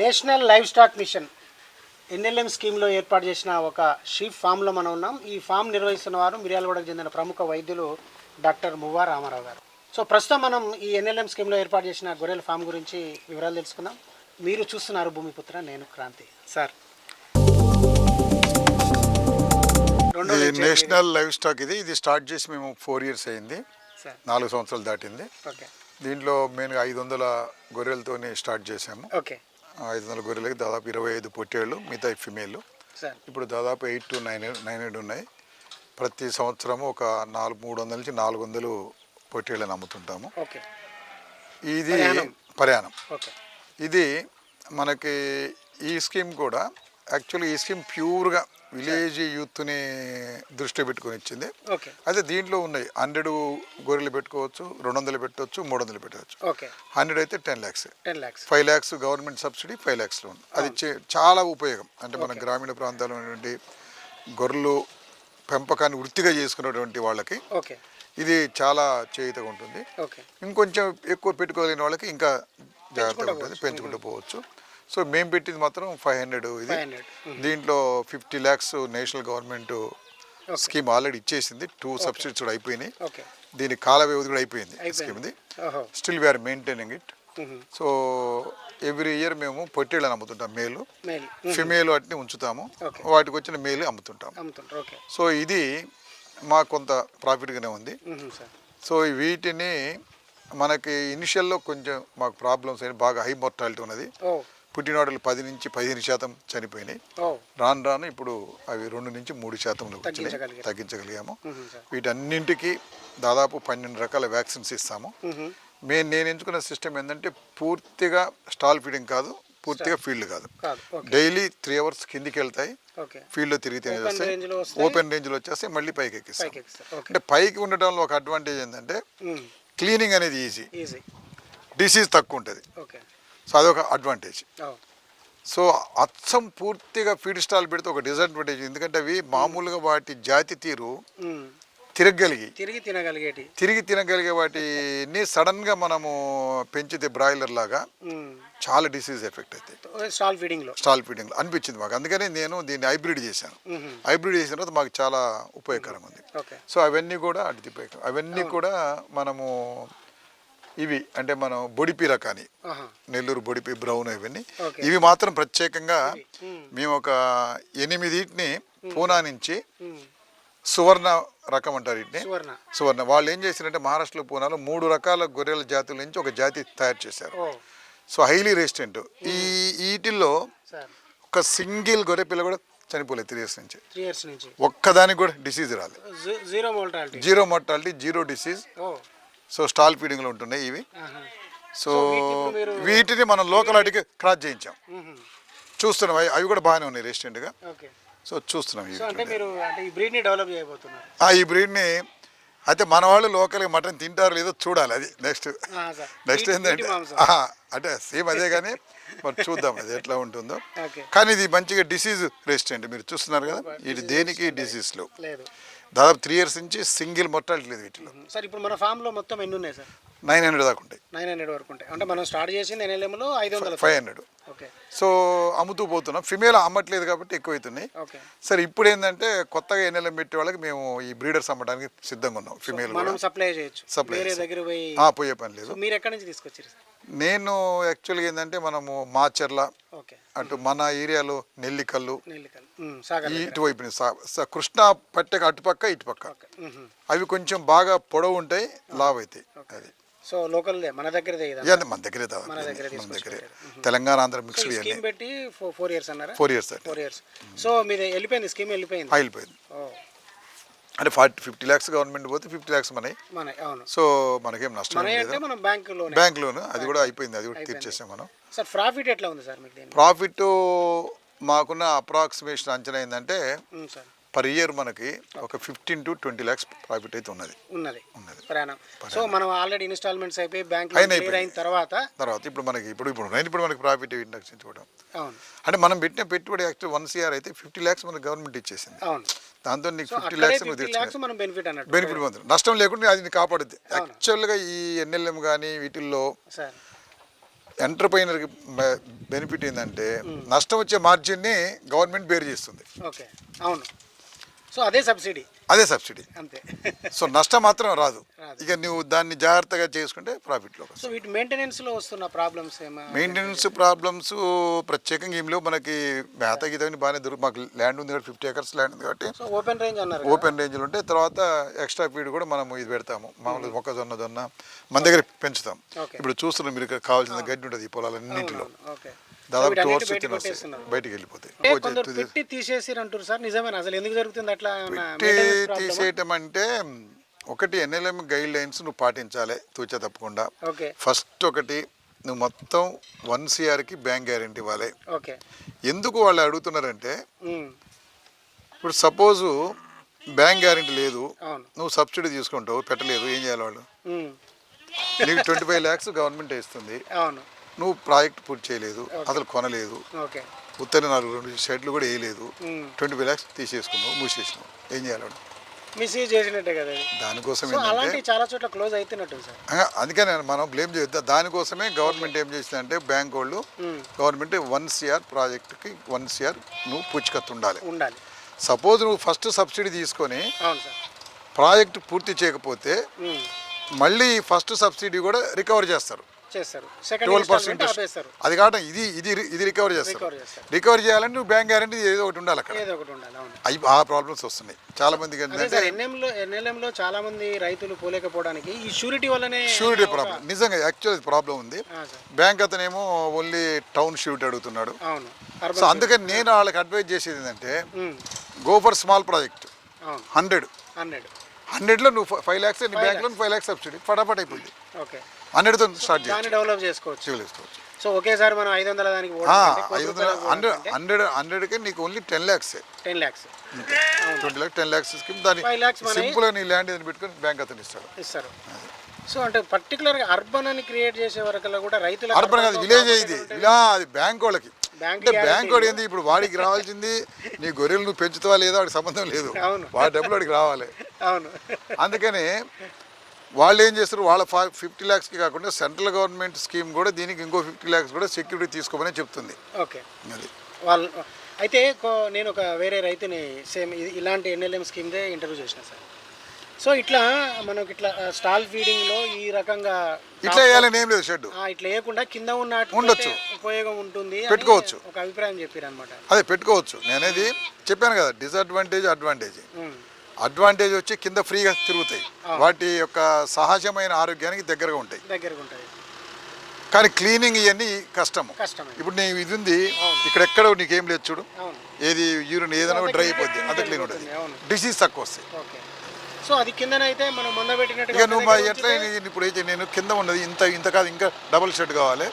National livestock mission NLM స్కీమ్లో ఏర్పాటు చేసిన ఒక షీప్ ఫామ్లో మనం ఉన్నాం. ఈ ఫామ్ నిర్వహిస్తున్న వారు మిర్యాలగూడకు చెందిన ప్రముఖ వైద్యులు డాక్టర్ మువ్వా రామారావు గారు. సో ప్రస్తుతం మనం ఈ ఎన్ఎల్ఎం స్కీమ్లో ఏర్పాటు చేసిన గొర్రెల ఫామ్ గురించి వివరాలు తెలుసుకుందాం. మీరు చూస్తున్నారు భూమిపుత్ర నేను Kranti. Sir. National livestock ఇది. ఇది స్టార్ట్ చేసి మేము ఫోర్ ఇయర్స్ అయింది. సార్. నాలుగు సంవత్సరాలు దాటింది. దీంట్లో మెయిన్గా ఐదు వందల గొర్రెలతోనే స్టార్ట్ చేసాము ఓకే. ఐదు వందల గొర్రెలకి దాదాపు ఇరవై ఐదు పొట్టేళ్ళు మిగతా ఫిమేల్. సార్. ఇప్పుడు దాదాపు eight to nine nine eight ఉన్నాయి. ప్రతి సంవత్సరము ఒక నాలుగు మూడు వందల నుంచి నాలుగు వందలు పొట్టేళ్ళని అమ్ముతుంటాము. ఇది ప్రయాణం. ఇది మనకి ఈ స్కీమ్ కూడా యాక్చువల్లీ ఈ స్కీమ్ ప్యూర్గా విలేజ్ యూత్ని దృష్టి పెట్టుకొని ఇచ్చింది. అయితే దీంట్లో ఉన్నాయి హండ్రెడ్ గొర్రెలు పెట్టుకోవచ్చు రెండు వందలు పెట్టవచ్చు మూడు వందలు పెట్టవచ్చు హండ్రెడ్ అయితే ten lakhs five lakhs government subsidy five lakhs loan. అది చాలా ఉపయోగం. అంటే మన గ్రామీణ ప్రాంతాల్లో ఉన్నటువంటి గొర్రెలు పెంపకాన్ని వృత్తిగా చేసుకున్నటువంటి వాళ్ళకి ఇది చాలా చేయితగా ఉంటుంది. ఇంకొంచెం ఎక్కువ పెట్టుకోలేని వాళ్ళకి ఇంకా జాగ్రత్తగా ఉంటుంది. పెంచుకుంటూ పోవచ్చు. సో మేము పెట్టింది మాత్రం ఫైవ్ హండ్రెడ్ ఇది. దీంట్లో fifty lakhs national government scheme already ఇచ్చేసింది. టూ సబ్సిడీస్ కూడా అయిపోయినాయి. దీని కాల వ్యవధి కూడా అయిపోయింది అయిపోయింది. స్కీమ్ ఇది ఓహో still we're maintaining it. So every year మేము పొట్టేళ్ళని అమ్ముతుంటాం మేలు. ఫిమేల్ వాటిని ఉంచుతాము. వాటికి వచ్చిన మేలు అమ్ముతుంటాం. సో ఇది మాకు కొంత ప్రాఫిట్గానే ఉంది. సో వీటిని మనకి ఇనిషియల్లో కొంచెం మాకు ప్రాబ్లమ్స్ అయిన బాగా హై మొర్టాలిటీ ఉన్నది. ఓ పుట్టినవాడలు పది నుంచి పదిహేను శాతం చనిపోయినాయి. రాను రాను ఇప్పుడు అవి రెండు నుంచి మూడు శాతంలో వచ్చినాయి. తగ్గించగలిగాము. వీటన్నింటికి దాదాపు పన్నెండు రకాల వ్యాక్సిన్స్ ఇస్తాము. మ్మ్. నేను ఎంచుకున్న సిస్టమ్ ఏంటంటే పూర్తిగా స్టాల్ ఫీడింగ్ కాదు పూర్తిగా ఫీల్డ్ కాదు. డైలీ త్రీ అవర్స్ కిందికి వెళ్తాయి. range లో వస్తాయి. ఓపెన్ రేంజ్లో వచ్చేస్తే మళ్ళీ పైకి ఎక్కిస్తాం. అంటే పైకి ఉండటంలో ఒక అడ్వాంటేజ్ ఏంటంటే క్లీనింగ్ అనేది ఈజీ. డిసీజ్ తక్కువ ఉంటుంది. సో అదొక అడ్వాంటేజ్ సో అచ్చం పూర్తిగా ఫీడ్ స్టాల్ పెడితే ఒక డిసడ్వాంటేజ్ ఎందుకంటే అవి మామూలుగా వాటి జాతి తీరు మ్మ్. తిరగగలిగి తిరిగి తినగలిగేటి. తిరిగి తినగలిగే వాటిని సడన్గా మనము పెంచితే బ్రాయిలర్ లాగా. చాలా డిసీజ్ ఎఫెక్ట్ అవుతాయి స్టాల్ ఫీడింగ్లో స్టాల్ ఫీడింగ్ అనిపించింది మాకు. అందుకని నేను దీన్ని హైబ్రిడ్ చేశాను. హైబ్రిడ్ చేసిన తర్వాత మాకు చాలా ఉపయోగకరం ఉంది. సో అవన్నీ కూడా అటు అవన్నీ కూడా మనము ఇవి అంటే మనం బొడిపి రకాని నెల్లూరు బొడిపి బ్రౌన్ ఇవన్నీ. ఇవి మాత్రం ప్రత్యేకంగా మ్మ్. ఒక ఎనిమిదిటిని పూనా నుంచి. సువర్ణ రకం అంటారు వీటిని. సువర్ణ. వాళ్ళు ఏం చేశారంటే మహారాష్ట్రలో పూనాలో మూడు రకాల గొర్రెల జాతుల నుంచి ఒక జాతి తయారు చేశారు. సో హైలీ రెసిస్టెంట్ ఈ వీటిల్లో ఒక సింగిల్ గొర్రె పిల్ల కూడా చనిపోలేదు త్రీ ఇయర్స్ నుంచి. త్రీ ఇయర్స్ నుంచి. ఒక్కదానికి కూడా డిసీజ్ రాలేదు. Zero mortality zero mortality zero disease so stall ఫీడింగ్లో ఉంటున్నాయి ఇవి. సో వీటిని మనం లోకల్ వాటికి క్రాస్ చేయించాం. చూస్తున్నాం అవి అవి కూడా బాగానే ఉన్నాయి రెసిస్టెంట్గా ఓకే. సో చూస్తున్నాం ఈ బ్రీడ్ని డెవలప్ చేయబోతున్నారు. ఆ, ఈ బ్రీడ్ని అయితే మన వాళ్ళు లోకల్గా మటన్ తింటారు లేదో చూడాలి అది. నెక్స్ట్. నెక్స్ట్ ఏంటంటే అంటే సేమ్ అదే కానీ మరి చూద్దాం అది ఎట్లా ఉంటుందో. కానీ ఇది మంచిగా డిసీజ్ రెసిస్టెంట్ మీరు చూస్తున్నారు కదా? ఇది దేనికి డిసీజ్లో లేదు. దాదాపు త్రీ ఇయర్స్ నుంచి సింగిల్ మొట్టాలిటీ లేదు వీటిలో. సార్ ఇప్పుడు మన ఫామ్లో మొత్తం ఎన్ని ఉన్నాయి సార్? నైన్ హండ్రెడ్ దాకా ఉంటాయి. నైన్ హండ్రెడ్ వరకు ఉంటాయి. అంటే మనం స్టార్ట్ చేసింది ఎన్ఎల్ఎంలో ఐదు వందల ఫైవ్ హండ్రెడ్ సో అమ్ముతూ పోతున్నాం. ఫిమేల్ అమ్మట్లేదు కాబట్టి ఎక్కువైతున్నాయి. సరే ఇప్పుడు ఏంటంటే కొత్తగా ఎన్ఎల్ఎం పెట్టే వాళ్ళకి మేము ఈ బ్రీడర్స్ అమ్మడానికి సిద్ధంగా ఉన్నాం. ఫిమేల్ సప్లై చేయొచ్చు. చేయొచ్చు. దగ్గర పోయి పని లేదు. మీరు ఎక్కడి నుంచి తీసుకొచ్చారు నేను యాక్చువల్గా ఏంటంటే మనము మాచర్ల అటు మన ఏరియాలో నెల్లికల్లు. ఇటువైపు కృష్ణా పట్టెకి అటుపక్క ఇటుపక్క. అవి కొంచెం బాగా పొడవు ఉంటాయి లావ్ అవుతాయి అది. సో లోకల్దే మన దగ్గరే మన దగ్గరే మన దగ్గరే. తెలంగాణ ఆంధ్ర స్కీమ్ పెట్టి ఫోర్ ఇయర్స్ అన్నారా? Four years four years. So మీది వెళ్ళిపోయింది స్కీమ్ వెళ్ళిపోయింది. ఓ. అంటే ఫార్టీ ఫిఫ్టీ ల్యాక్స్ గవర్నమెంట్ పోతే ఫిఫ్టీ ల్యాక్స్ మన సో మనకేం నష్టం లేదు. బ్యాంక్లోనే. అది కూడా అయిపోయింది. అది కూడా తీర్చేసాం మనం. సార్ ప్రాఫిట్ ఎట్లా ఉంది సార్ ప్రాఫిట్ మాకున్న అప్రాక్సిమేషన్ అంచనా ఏంటంటే పర్ ఇయర్ మనకి ఒక fifteen to twenty lakhs profit అయితే ఉన్నది. ఉన్నది. ఉన్నది. ప్రయాణం సో మనం ఆల్రెడీ ఇన్స్టాల్మెంట్స్ అయిపోయి బ్యాంక్ అయిన తర్వాత తర్వాత ఇప్పుడు మనకి ఇప్పుడు ఇప్పుడు నేను ఇప్పుడు మనకి ప్రాఫిట్ ఇండక్షన్ చూడడం అవును. అంటే మనం పెట్టిన పెట్టుబడి యాక్చువల్ వన్ సిఆర్ అయితే ఫిఫ్టీ ల్యాక్స్ మనకి గవర్నమెంట్ ఇచ్చేసింది. అవును. దాంతో నీకు ఫిఫ్టీ ల్యాక్స్ బెనిఫిట్ అన్నట్టు. బెనిఫిట్ పొందుతుంది నష్టం లేకుండా అది కాపాడుద్ది. యాక్చువల్గా ఈ ఎన్ఎల్ఎం కానీ వీటిల్లో ఎంటర్ప్రైనర్కి బెనిఫిట్ ఏంటంటే నష్టం వచ్చే మార్జిన్ని గవర్నమెంట్ బేర్ చేస్తుంది. ఓకే. అవును. సో అదే సబ్సిడీ. అదే సబ్సిడీ. అంతే. సో నష్టం మాత్రం రాదు. ఇక నువ్వు దాన్ని జాగ్రత్తగా చేసుకుంటే ప్రాఫిట్లో సో వీటి మెయింటెనెన్స్లో వస్తున్న ప్రాబ్లమ్స్ ఏమా? మెయింటెనెన్స్ ప్రాబ్లమ్స్ ప్రత్యేకంగా ఏం లేవు. మనకి మేత గీత బాగానే దొరుకు మాకు ల్యాండ్ ఉంది కాబట్టి ఫిఫ్టీ ఎకర్స్ ల్యాండ్ ఉంది కాబట్టి ఓపెన్ రేంజ్ అన్నారు ఓపెన్ రేంజ్లు ఉంటాయి తర్వాత ఎక్స్ట్రా ఫీడ్ కూడా మనం ఇది పెడతాము. మామూలు మొక్కజొన్న జొన్న మన దగ్గర పెంచుతాం. ఇప్పుడు చూస్తున్నాం మీరు కావాల్సిన గడ్డి ఉంటుంది ఈ పొలాలన్నింటిలో. ఓకే. దాదాపు టూ అవర్స్ బయటకు వెళ్ళిపోతాయి. తీసేసి అంటారు సార్ నిజమేనా? అసలు ఎందుకు జరుగుతుంది అట్లా? తీసేయటం అంటే ఒకటి ఎన్ఎల్ఎం గైడ్ లైన్స్ నువ్వు పాటించాలి తూచా తప్పకుండా. ఫస్ట్ ఒకటి నువ్వు మొత్తం వన్ సిఆర్కి బ్యాంక్ గ్యారెంటీ ఇవ్వాలి. ఎందుకు వాళ్ళు అడుగుతున్నారంటే ఇప్పుడు సపోజు బ్యాంక్ గ్యారెంటీ లేదు నువ్వు సబ్సిడీ తీసుకుంటావు పెట్టలేదు ఏం చేయాలి వాళ్ళు? నీకు ట్వంటీ ఫైవ్ ల్యాక్స్ గవర్నమెంట్ ఇస్తుంది. అవును. నువ్వు ప్రాజెక్ట్ పూర్తి చేయలేదు అసలు కొనలేదు. ఉత్తర నాలుగు రెండు షెడ్లు కూడా వేయలేదు. ట్వంటీ ఫైవ్ ల్యాక్స్ తీసేసుకున్నావు మూసేసినావు. ఏం చేయాలి వాడు? మిస్యూజ్ చేసినట్టే కదా అది దానికోసం సో ఏంటంటే అలాంటివి చాలా చోట్ల క్లోజ్ అవుతున్నట్టు సార్. ఆ, అందుకనే మనం బ్లేమ్ చేయొద్దు. దానికోసమే గవర్నమెంట్ ఏం చేసిందంటే బ్యాంక్ వాళ్ళు గవర్నమెంట్ వన్ సిఆర్ ప్రాజెక్ట్కి వన్ సిఆర్ నువ్వు పూచికత్తు ఉండాలి. ఉండాలి. సపోజ్ నువ్వు ఫస్ట్ సబ్సిడీ తీసుకొని ప్రాజెక్ట్ పూర్తి చేయకపోతే మళ్ళీ ఫస్ట్ సబ్సిడీ కూడా రికవర్ చేస్తారు. చేస్తారు. సెకండ్ ట్వెల్వ్ పర్సెంట్ ఆపేస్తారు. అది కావడం ఇది ఇది ఇది రికవర్ చేస్తారు. రికవర్ చేయాలంటే నువ్వు బ్యాంక్ గ్యారంటీ ఏదో ఒకటి ఉండాలి అక్కడ. ఏదో ఒకటి ఉండాలి అవును. అవి ఆ ప్రాబ్లమ్స్ వస్తున్నాయి. చాలా మందికి అదే ఏంటంటే ఎన్ఎంలో ఎన్ఎల్ఎంలో చాలా మంది రైతులు పోలేకపోవడానికి ఈ షూరిటీ వల్లనే షూరిటీ ప్రాబ్లం నిజంగా యాక్చువల్ ప్రాబ్లం ఉంది. బ్యాంక్ అతనేమో ఓన్లీ టౌన్ షూరిటీ అడుగుతున్నాడు. అవును. సో అందుకని నేను వాళ్ళకి అడ్వైజ్ చేసేది ఏంటంటే go for small project hundred hundred హండ్రెడ్లో నువ్వు ఫైవ్ ల్యాక్స్ నీ బ్యాంక్లో ఫైవ్ ల్యాక్స్ సబ్సిడీ ఫటాఫట్ అయిపోయింది. ఓకే. హండ్రెడ్తో స్టార్ట్ దాన్ని డెవలప్ చేసుకోవచ్చు. సో ఒకేసారి మనం ఐదు వందల దానికి ఐదు వందల హండ్రెడ్ హండ్రెడ్ హండ్రెడ్కి నీకు only ten lakhs ten lakhs twenty lakhs ten lakhs scheme మన సింపుల్గా నీ ల్యాండ్ ఏదైనా పెట్టుకొని బ్యాంక్ అతను ఇస్తాడు. ఇస్తారు. సో అంటే పర్టికులర్గా అర్బన్ అని క్రియేట్ చేసే వరకు కూడా రైతుల అర్బన్ కాదు విలేజ్ ఇది. ఇలా అది బ్యాంక్ వాళ్ళకి. బ్యాంక్ అంటే బ్యాంక్ వాడు ఏంది? ఇప్పుడు వాడికి రావాల్సింది నీ గొర్రెలు నువ్వు పెంచుతావా లేదా? వాడికి సంబంధం లేదు. అవును. వాడి డబ్బులు వాడికి రావాలి. అవును. అందుకని వాళ్ళు ఏం చేస్తారు? వాళ్ళ ఫిఫ్టీ ల్యాక్స్కి కాకుండా సెంట్రల్ గవర్నమెంట్ స్కీమ్ కూడా దీనికి ఇంకో ఫిఫ్టీ ల్యాక్స్ కూడా సెక్యూరిటీ తీసుకోమని చెప్తుంది. ఓకే. అది. వాళ్ళు అయితే నేను ఒక వేరే రైతుని సేమ్ ఇలాంటి ఎన్ఎల్ఎం స్కీమ్దే ఇంటర్వ్యూ చేసిన సార్. సో ఇట్లా మనకి ఇట్లా స్టాల్ ఫీడింగ్లో ఈ రకంగా ఇట్లా వేయాలని ఏం లేదు షెడ్ ఇట్లా వేయకుండా కింద ఉన్న ఉండొచ్చు. ఉపయోగం ఉంటుంది పెట్టుకోవచ్చు. ఒక అభిప్రాయం చెప్పారు అనమాట అదే పెట్టుకోవచ్చు. నేనేది చెప్పాను కదా డిసడ్వాంటేజ్ అడ్వాంటేజ్. అడ్వాంటేజ్ వచ్చి కింద ఫ్రీగా తిరుగుతాయి. వాటి యొక్క సహజమైన ఆరోగ్యానికి దగ్గరగా ఉంటాయి. కానీ క్లీనింగ్ ఇవన్నీ కష్టము. ఇప్పుడు నీ ఇది ఉంది. ఇక్కడ ఎక్కడ నీకేం లేదు చూడు. ఏది యూరిన్ ఏదైనా డ్రై అయిపోద్ది. అంత క్లీన్ ఉంటుంది. డిసీజ్ తక్కువ వస్తాయి. సో అది కిందనైతే మనం ముంద ఇక నువ్వు ఎట్లా నేను ఇప్పుడు అయితే నేను కింద ఉన్నది ఇంత ఇంత కాదు ఇంకా డబుల్ షెడ్ కావాలి.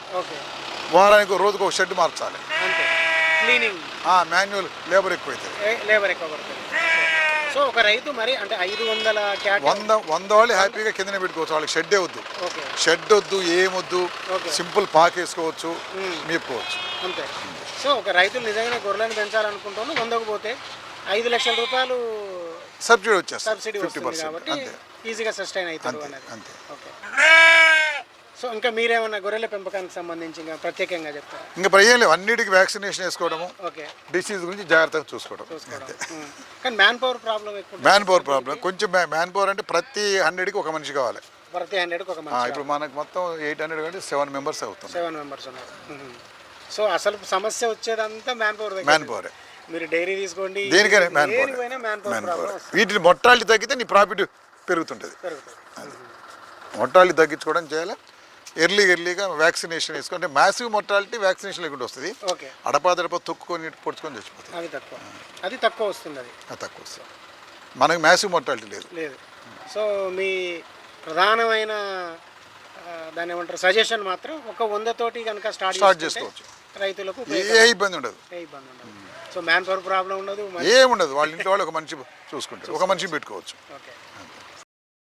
వారానికి రోజుకు ఒక షెడ్ మార్చాలి. క్లీనింగ్ మాన్యువల్ లేబర్ ఎక్కువ అవుతుంది. లేబర్ ఎక్కువ పడుతుంది. సో ఒక రైతు మరి అంటే ఐదు వందల వంద వంద వాళ్ళు హ్యాపీగా కిందనే పెట్టుకోవచ్చు. వాళ్ళకి షెడ్డే వద్దు. షెడ్ వద్దు ఏమొద్దు. సింపుల్ పాకేసుకోవచ్చు మేపుకోవచ్చు. అంతే. సో ఒక రైతులు నిజంగానే గొర్రెలను పెంచాలనుకుంటాను వందకు పోతే ఐదు లక్షల రూపాయలు సబ్సిడీ వచ్చేస్తుంది. సబ్సిడీ వస్తుంది కాబట్టి ఈజీగా సస్టైన్ అవుతారు అన్నది. అంతే. ఓకే. సో ఇంకా మీరేమన్నా గొర్రెల పెంపకానికి సంబంధించి ఇంకా ప్రత్యేకంగా చెప్తారా? ఇంకా ప్రయోజనం లేవు. అన్నిటికీ వ్యాక్సినేషన్ వేసుకోవడము ఓకే. డిసీజ్ గురించి జాగ్రత్తగా చూసుకోవడం. చూసుకోవడం. ఉమ్. కానీ మ్యాన్ పవర్ ప్రాబ్లం ఎక్కువ ఉంటుంది. మ్యాన్ పవర్ ప్రాబ్లం కొంచెం మ్యాన్ పవర్ అంటే ప్రతి హండ్రెడ్కి ఒక మనిషి కావాలి. ప్రతి హండ్రెడ్కి ఒక ఆ, మనిషి ఇప్పుడు మనకు మొత్తం ఎయిట్ హండ్రెడ్ కంటే సెవెన్ మెంబర్స్ అవుతుంది సెవెన్ మెంబర్స్ ఉన్నారు. సో అసలు సమస్య వచ్చేదంతా మ్యాన్ పవర్ దగ్గర. మ్యాన్ పవర్ మీరు డైరీ తీసుకోండి దేనికైనా మ్యాన్ పవర్ దేనికైనా man power man problem power వస్తుంది. వీటిని మొట్టాలి తగ్గితే నీ ప్రాఫిట్ పెరుగుతుంటుంది. పెరుగుతుంది. మొట్టాలి తగ్గించుకోవడం చేయాలి? ఎర్లీ ఎర్లీగా వ్యాక్సినేషన్ వేసుకుంటే మ్యాసివ్ మొట్టాలిటీ వ్యాక్సినేషన్ లేకుండా వస్తుంది. ఓకే అడపాదడప తొక్కుకొని పొడుచుకొని చచ్చిపోతుంది అది తక్కువ. అది తక్కువ వస్తుంది అది. అది తక్కువ వస్తుంది. మనకి మ్యాసివ్ మొట్టాలిటీ లేదు. లేదు. సో మీ ప్రధానమైన ఆ, దాన్ని ఏమంటారు సజెషన్ మాత్రం ఒక వందతోటి కనుక స్టార్ట్ స్టార్ట్ చేసుకోవచ్చు. రైతులకు ఏ ఇబ్బంది ఉండదు. ఏ ఇబ్బంది ఉండదు. సో మ్యాన్ పవర్ ప్రాబ్లం ఉండదు మరి- ఏముండదు. వాళ్ళ ఇంట్లో వాళ్ళు ఒక మనిషి చూసుకుంటారు. ఒక మనిషిని పెట్టుకోవచ్చు. ఓకే